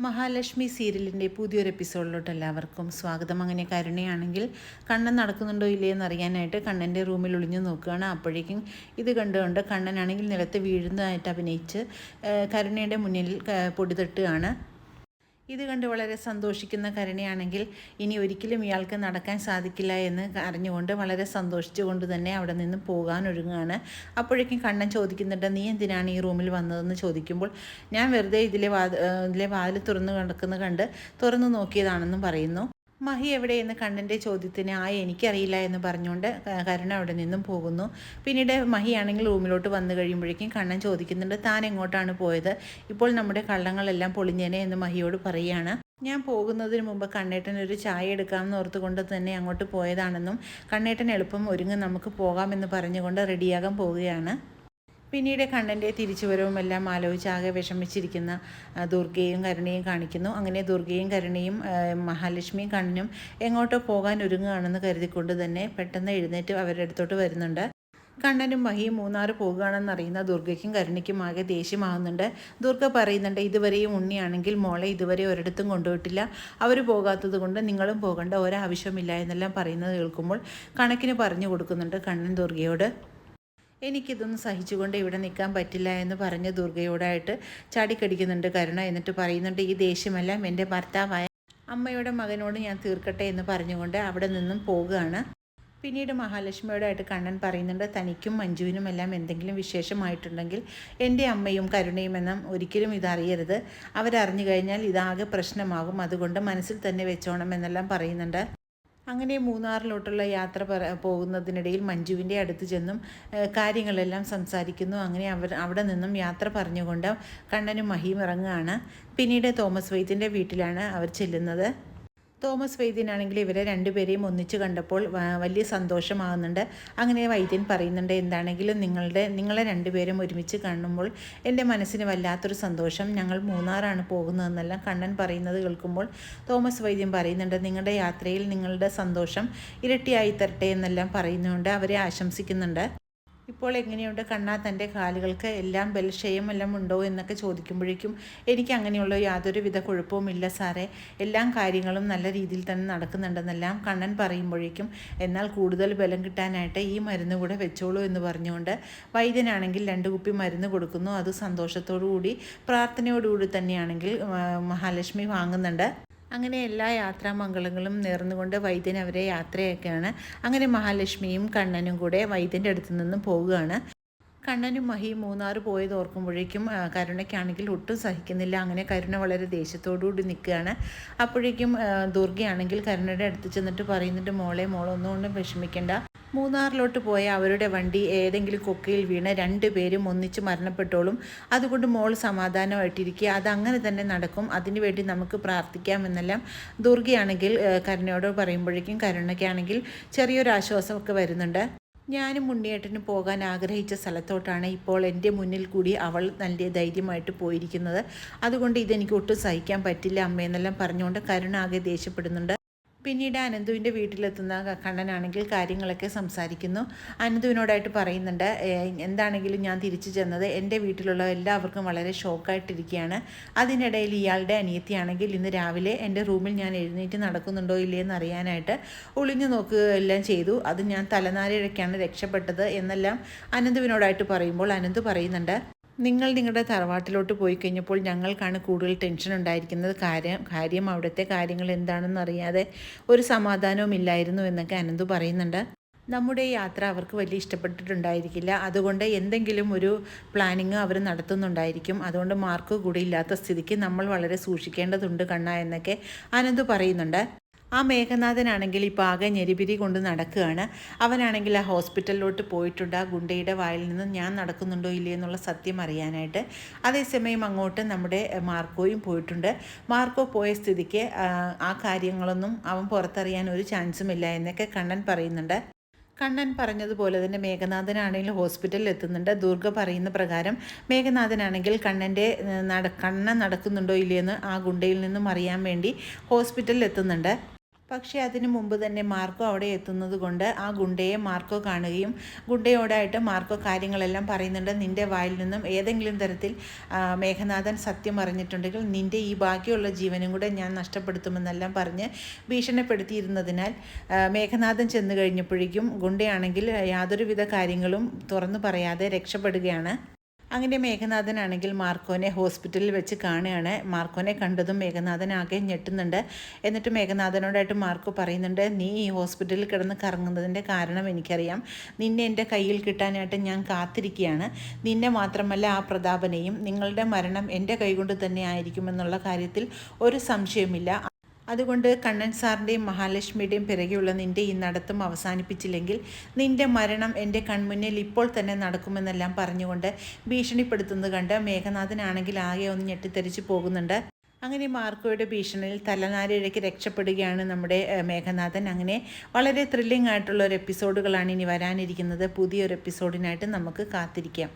മഹാലക്ഷ്മി സീരിയലിന്റെ പുതിയൊരു എപ്പിസോഡിലോട്ട് എല്ലാവർക്കും സ്വാഗതം. അങ്ങനെ കരുണയാണെങ്കിൽ കണ്ണൻ നടക്കുന്നുണ്ടോ ഇല്ലേ എന്ന് അറിയാനായിട്ട് കണ്ണന്റെ റൂമിൽ ഒളിഞ്ഞു നോക്കുകയാണ്. അപ്പോഴേക്കും ഇത് കണ്ടുകൊണ്ട് കണ്ണനാണെങ്കിൽ നിലത്ത് വീഴുന്നതായിട്ട് അഭിനയിച്ച് കരുണയുടെ മുന്നിൽ ക- പൊടി തട്ടുകയാണ്. ഇത് കണ്ട് വളരെ സന്തോഷിക്കുന്ന കരുണയാണെങ്കിൽ ഇനി ഒരിക്കലും ഇയാൾക്ക് നടക്കാൻ സാധിക്കില്ല എന്ന് അറിഞ്ഞുകൊണ്ട് വളരെ സന്തോഷിച്ചുകൊണ്ട് തന്നെ അവിടെ നിന്ന് പോകാൻ ഒരുങ്ങുകയാണ് അപ്പോഴേക്കും കണ്ണൻ ചോദിക്കുന്നുണ്ട് നീ എന്തിനാണ് ഈ റൂമിൽ വന്നതെന്ന് ചോദിക്കുമ്പോൾ ഞാൻ വെറുതെ ഇതിലെ വാതിലെ വാതിൽ തുറന്നു കിടക്കുന്ന കണ്ട് തുറന്നു നോക്കിയതാണെന്നും പറയുന്നു. മഹി എവിടെയെന്ന് കണ്ണന്റെ ചോദ്യത്തിന് ആ എനിക്കറിയില്ല എന്ന് പറഞ്ഞുകൊണ്ട് കരുണ അവിടെ നിന്നും പോകുന്നു. പിന്നീട് മഹിയാണെങ്കിൽ റൂമിലോട്ട് വന്നു കഴിയുമ്പോഴേക്കും കണ്ണൻ ചോദിക്കുന്നുണ്ട് താൻ എങ്ങോട്ടാണ് പോയത്? ഇപ്പോൾ നമ്മുടെ കള്ളങ്ങളെല്ലാം പൊളിഞ്ഞേനെ എന്ന് മഹിയോട് പറയുകയാണ് ഞാൻ പോകുന്നതിന് മുമ്പ് കണ്ണേട്ടൻ ഒരു ചായ എടുക്കാമെന്ന് ഓർത്തുകൊണ്ട് തന്നെ അങ്ങോട്ട് പോയതാണെന്നും കണ്ണേട്ടൻ എളുപ്പം ഒരുങ്ങി നമുക്ക് പോകാമെന്ന് പറഞ്ഞുകൊണ്ട് റെഡിയാകാൻ പോവുകയാണ്. പിന്നീട് കണ്ണന്റെ തിരിച്ചുവരവുമെല്ലാം ആലോചിച്ച് ആകെ വിഷമിച്ചിരിക്കുന്ന ദുർഗയും കരുണയും കാണിക്കുന്നു. അങ്ങനെ ദുർഗയും കരുണയും മഹാലക്ഷ്മിയും കണ്ണനും എങ്ങോട്ടോ പോകാൻ ഒരുങ്ങുകയാണെന്ന് കരുതിക്കൊണ്ട് തന്നെ പെട്ടെന്ന് എഴുന്നേറ്റ് അവരുടെ അടുത്തോട്ട് വരുന്നുണ്ട്. കണ്ണനും മഹിയും മൂന്നാറ് പോകുകയാണെന്ന് അറിയുന്ന ദുർഗയ്ക്കും കരുണയ്ക്കും ആകെ ദേഷ്യമാകുന്നുണ്ട്. ദുർഗ പറയുന്നുണ്ട് ഇതുവരെയും ഉണ്ണിയാണെങ്കിൽ മോളെ ഇതുവരെ ഒരിടത്തും കൊണ്ടുപോയിട്ടില്ല. അവർ പോകാത്തത് കൊണ്ട് നിങ്ങളും പോകേണ്ട ഒരാവശ്യമില്ല എന്നെല്ലാം പറയുന്നത് കേൾക്കുമ്പോൾ കണക്കിന് പറഞ്ഞു കൊടുക്കുന്നുണ്ട് കണ്ണൻ ദുർഗയോട്. എനിക്കിതൊന്നും സഹിച്ചുകൊണ്ട് ഇവിടെ നിൽക്കാൻ പറ്റില്ല എന്ന് പറഞ്ഞ് ദുർഗയോടായിട്ട് ചാടിക്കടിക്കുന്നുണ്ട് കരുണ എന്നിട്ട് പറയുന്നുണ്ട് ഈ ദേഷ്യമെല്ലാം എന്റെ ഭർത്താവായ അമ്മയുടെ മകനോട് ഞാൻ തീർക്കട്ടെ എന്ന് പറഞ്ഞുകൊണ്ട് അവിടെ നിന്നും പോവുകയാണ്. പിന്നീട് മഹാലക്ഷ്മിയോടായിട്ട് കണ്ണൻ പറയുന്നുണ്ട് തനിക്കും മഞ്ജുവിനും എല്ലാം എന്തെങ്കിലും വിശേഷമായിട്ടുണ്ടെങ്കിൽ എന്റെ അമ്മയും കരുണയും എന്നും ഒരിക്കലും ഇതറിയരുത്. അവരറിഞ്ഞു കഴിഞ്ഞാൽ ഇതാകെ പ്രശ്നമാകും. അതുകൊണ്ട് മനസ്സിൽ തന്നെ വെച്ചോണം എന്നെല്ലാം പറയുന്നുണ്ട്. അങ്ങനെ മൂന്നാറിലോട്ടുള്ള യാത്ര പോകുന്നതിനിടയിൽ മഞ്ജുവിന്റെ അടുത്ത് ചെന്നും കാര്യങ്ങളെല്ലാം സംസാരിക്കുന്നു. അങ്ങനെ അവർ അവിടെ നിന്നും യാത്ര പറഞ്ഞുകൊണ്ട് കണ്ണനും മഹിയും ഇറങ്ങുകയാണ്. പിന്നീട് തോമസ് വൈദ്യന്റെ വീട്ടിലാണ് അവർ ചെല്ലുന്നത്. തോമസ് വൈദ്യനാണെങ്കിൽ ഇവരെ രണ്ടുപേരെയും ഒന്നിച്ച് കണ്ടപ്പോൾ വലിയ സന്തോഷമാകുന്നുണ്ട്. അങ്ങനെ വൈദ്യൻ പറയുന്നുണ്ട് എന്താണെങ്കിലും നിങ്ങളുടെ നിങ്ങളെ രണ്ടുപേരും ഒരുമിച്ച് കാണുമ്പോൾ എന്റെ മനസ്സിന് വല്ലാത്തൊരു സന്തോഷം. ഞങ്ങൾ മൂന്നാറാണ് പോകുന്നതെന്നെല്ലാം കണ്ണൻ പറയുന്നത് കേൾക്കുമ്പോൾ തോമസ് വൈദ്യൻ പറയുന്നുണ്ട് നിങ്ങളുടെ യാത്രയിൽ നിങ്ങളുടെ സന്തോഷം ഇരട്ടിയായി തരട്ടെ എന്നെല്ലാം പറയുന്നുണ്ട്. അവരെ ആശംസിക്കുന്നുണ്ട്. ഇപ്പോൾ എങ്ങനെയുണ്ട്? കണ്ണാ തന്റെ കാലുകൾക്ക് എല്ലാം ബലക്ഷയം എല്ലാം ഉണ്ടോ എന്നൊക്കെ ചോദിക്കുമ്പോഴേക്കും എനിക്ക് അങ്ങനെയുള്ള യാതൊരു യാതൊരുവിധ കുഴപ്പവുമില്ല സാറേ. എല്ലാം കാര്യങ്ങളും നല്ല രീതിയിൽ തന്നെ നടക്കുന്നുണ്ടെന്നെല്ലാം കണ്ണൻ പറയുമ്പോഴേക്കും എന്നാൽ കൂടുതൽ ബലം കിട്ടാനായിട്ട് ഈ മരുന്ന് കൂടെ വെച്ചോളൂ എന്ന് പറഞ്ഞുകൊണ്ട് വൈദ്യനാണെങ്കിൽ രണ്ട് കുപ്പി മരുന്ന് കൊടുക്കുന്നു. അത് സന്തോഷത്തോടു കൂടി പ്രാർത്ഥനയോടുകൂടി തന്നെയാണെങ്കിൽ മഹാലക്ഷ്മി വാങ്ങുന്നുണ്ട്. അങ്ങനെ എല്ലാ യാത്രാമംഗളങ്ങളും നേർന്നുകൊണ്ട് വൈദ്യൻ അവരെ യാത്രയൊക്കെയാണ്. അങ്ങനെ മഹാലക്ഷ്മിയും കണ്ണനും കൂടെ വൈദ്യന്റെ അടുത്ത് നിന്നും പോവുകയാണ്. കണ്ണനും മഹിയും മൂന്നാർ പോയത് ഓർക്കുമ്പോഴേക്കും കരുണയ്ക്കാണെങ്കിൽ ഒട്ടും സഹിക്കുന്നില്ല. അങ്ങനെ കരുണ വളരെ ദേഷ്യത്തോടുകൂടി നിൽക്കുകയാണ്. അപ്പോഴേക്കും ദുർഗയാണെങ്കിൽ കരുണയുടെ അടുത്ത് ചെന്നിട്ട് പറയുന്നുണ്ട് മോളെ മോളൊന്നും കൊണ്ടും വിഷമിക്കേണ്ട. മൂന്നാറിലോട്ട് പോയ അവരുടെ വണ്ടി ഏതെങ്കിലും കൊക്കയിൽ വീണ് രണ്ടുപേരും ഒന്നിച്ച് മരണപ്പെട്ടോളും. അതുകൊണ്ട് മോൾ സമാധാനമായിട്ടിരിക്കുക അതങ്ങനെ തന്നെ നടക്കും. അതിനുവേണ്ടി നമുക്ക് പ്രാർത്ഥിക്കാമെന്നെല്ലാം ദുർഗയാണെങ്കിൽ കരുണയോട് പറയുമ്പോഴേക്കും കരുണയ്ക്കാണെങ്കിൽ ചെറിയൊരു ആശ്വാസമൊക്കെ വരുന്നുണ്ട്. ഞാനും ഉണ്ണിയേട്ടന് പോകാൻ ആഗ്രഹിച്ച സ്ഥലത്തോട്ടാണ് ഇപ്പോൾ എന്റെ മുന്നിൽ കൂടി അവൾ നല്ല ധൈര്യമായിട്ട് പോയിരിക്കുന്നത്. അതുകൊണ്ട് ഇതെനിക്ക് ഒട്ടും സഹിക്കാൻ പറ്റില്ല അമ്മയെന്നെല്ലാം പറഞ്ഞുകൊണ്ട് കരുണാകെ ദേഷ്യപ്പെടുന്നുണ്ട്. പിന്നീട് അനന്തുവിന്റെ വീട്ടിലെത്തുന്ന കണ്ണനാണെങ്കിൽ കാര്യങ്ങളൊക്കെ സംസാരിക്കുന്നു. അനന്തുവിനോടായിട്ട് പറയുന്നുണ്ട് എന്താണെങ്കിലും ഞാൻ തിരിച്ചു ചെന്നത് എന്റെ വീട്ടിലുള്ള എല്ലാവർക്കും വളരെ ഷോക്കായിട്ടിരിക്കുകയാണ്. അതിനിടയിൽ ഇയാളുടെ അനിയത്തിയാണെങ്കിൽ ഇന്ന് രാവിലെ എന്റെ റൂമിൽ ഞാൻ എഴുന്നേറ്റ് നടക്കുന്നുണ്ടോ ഇല്ലേ എന്ന് അറിയാനായിട്ട് ഒളിഞ്ഞു നോക്കുകയെല്ലാം ചെയ്തു. അത് ഞാൻ തലനാരിഴയ്ക്കാണ് രക്ഷപ്പെട്ടത് എന്നെല്ലാം അനന്തുവിനോടായിട്ട് പറയുമ്പോൾ അനന്ത് പറയുന്നുണ്ട് നിങ്ങൾ നിങ്ങളുടെ തറവാട്ടിലോട്ട് പോയി കഴിഞ്ഞപ്പോൾ ഞങ്ങൾക്കാണ് കൂടുതൽ ടെൻഷൻ ഉണ്ടായിരിക്കുന്നത്. കാര്യം കാര്യം അവിടുത്തെ കാര്യങ്ങൾ എന്താണെന്ന് അറിയാതെ ഒരു സമാധാനവും ഇല്ലായിരുന്നു എന്നൊക്കെ അനന്തു പറയുന്നുണ്ട്. നമ്മുടെ യാത്ര അവർക്ക് വലിയ ഇഷ്ടപ്പെട്ടിട്ടുണ്ടായിരിക്കില്ല. അതുകൊണ്ട് എന്തെങ്കിലും ഒരു പ്ലാനിങ് അവർ നടത്തുന്നുണ്ടായിരിക്കും. അതുകൊണ്ട് മാർക്ക് കൂടി ഇല്ലാത്ത സ്ഥിതിക്ക് നമ്മൾ വളരെ സൂക്ഷിക്കേണ്ടതുണ്ട് കണ്ണ എന്നൊക്കെ അനന്തു പറയുന്നുണ്ട്. ആ മേഘനാഥനാണെങ്കിൽ ഇപ്പോൾ ആകെ ഞെരിപിരി കൊണ്ട് നടക്കുകയാണ്. അവനാണെങ്കിൽ ആ ഹോസ്പിറ്റലിലോട്ട് പോയിട്ടുണ്ട്. ആ ഗുണ്ടയുടെ വായിൽ നിന്ന് ഞാൻ നടക്കുന്നുണ്ടോ ഇല്ലേ എന്നുള്ള സത്യം അറിയാനായിട്ട്. അതേസമയം അങ്ങോട്ട് നമ്മുടെ മാർക്കോയും പോയിട്ടുണ്ട്. മാർക്കോ പോയ സ്ഥിതിക്ക് ആ, കാര്യങ്ങളൊന്നും അവൻ പുറത്തറിയാൻ ഒരു ചാൻസും ഇല്ല എന്നൊക്കെ കണ്ണൻ പറയുന്നുണ്ട്. കണ്ണൻ പറഞ്ഞതുപോലെ തന്നെ മേഘനാഥനാണെങ്കിൽ ഹോസ്പിറ്റലിൽ എത്തുന്നുണ്ട്. ദുർഗ പറയുന്ന പ്രകാരം മേഘനാഥനാണെങ്കിൽ കണ്ണന്റെ നട കണ്ണൻ നടക്കുന്നുണ്ടോ ഇല്ലയെന്ന് ആ ഗുണ്ടയിൽ നിന്നും അറിയാൻ വേണ്ടി ഹോസ്പിറ്റലിൽ എത്തുന്നുണ്ട്. പക്ഷേ അതിനു മുമ്പ് തന്നെ മാർക്കോ അവിടെ എത്തുന്നത് കൊണ്ട് ആ ഗുണ്ടയെ മാർക്കോ കാണുകയും ഗുണ്ടയോടായിട്ട് മാർക്കോ കാര്യങ്ങളെല്ലാം പറയുന്നുണ്ട്. നിന്റെ വായിൽ നിന്നും ഏതെങ്കിലും തരത്തിൽ മേഘനാഥൻ സത്യം അറിഞ്ഞിട്ടുണ്ടെങ്കിൽ നിന്റെ ഈ ബാക്കിയുള്ള ജീവനും കൂടെ ഞാൻ നഷ്ടപ്പെടുത്തുമെന്നെല്ലാം പറഞ്ഞ് ഭീഷണിപ്പെടുത്തിയിരുന്നതിനാൽ മേഘനാഥൻ ചെന്നു കഴിഞ്ഞപ്പോഴേക്കും ഗുണ്ടയാണെങ്കിൽ യാതൊരുവിധ കാര്യങ്ങളും തുറന്നു പറയാതെ രക്ഷപ്പെടുകയാണ്. അങ്ങനെ മേഘനാഥനാണെങ്കിൽ മാർക്കോനെ ഹോസ്പിറ്റലിൽ വെച്ച് കാണുകയാണ്. മാർക്കോനെ കണ്ടതും മേഘനാഥൻ ആകെ ഞെട്ടുന്നുണ്ട്. എന്നിട്ട് മേഘനാഥനോടായിട്ട് മാർക്കോ പറയുന്നുണ്ട് നീ ഈ ഹോസ്പിറ്റലിൽ കിടന്ന് കറങ്ങുന്നതിന്റെ കാരണം എനിക്കറിയാം. നിന്നെ എന്റെ കയ്യിൽ കിട്ടാനായിട്ട് ഞാൻ കാത്തിരിക്കുകയാണ്. നിന്നെ മാത്രമല്ല ആ പ്രതാപനെയും നിങ്ങളുടെ മരണം എന്റെ കൈകൊണ്ട് തന്നെ ആയിരിക്കുമെന്നുള്ള കാര്യത്തിൽ ഒരു സംശയമില്ല അതുകൊണ്ട് കണ്ണൻ സാറിന്റെയും മഹാലക്ഷ്മിയുടെയും പിറകെയുള്ള നിന്റെ ഈ നടത്തം അവസാനിപ്പിച്ചില്ലെങ്കിൽ നിന്റെ മരണം എന്റെ കൺമുന്നിൽ ഇപ്പോൾ തന്നെ നടക്കുമെന്നെല്ലാം പറഞ്ഞുകൊണ്ട് ഭീഷണിപ്പെടുത്തുന്നത് കണ്ട് മേഘനാഥനാണെങ്കിൽ ആകെ ഒന്ന് ഞെട്ടിത്തെറിച്ച് പോകുന്നുണ്ട്. അങ്ങനെ മാർക്കോയുടെ ഭീഷണിയിൽ തലനാരിഴയ്ക്ക് രക്ഷപ്പെടുകയാണ് നമ്മുടെ മേഘനാഥൻ. അങ്ങനെ വളരെ ത്രില്ലിംഗ് ആയിട്ടുള്ള ഒരു എപ്പിസോഡുകളാണ് ഇനി വരാനിരിക്കുന്നത്. പുതിയൊരു എപ്പിസോഡിനായിട്ട് നമുക്ക് കാത്തിരിക്കാം.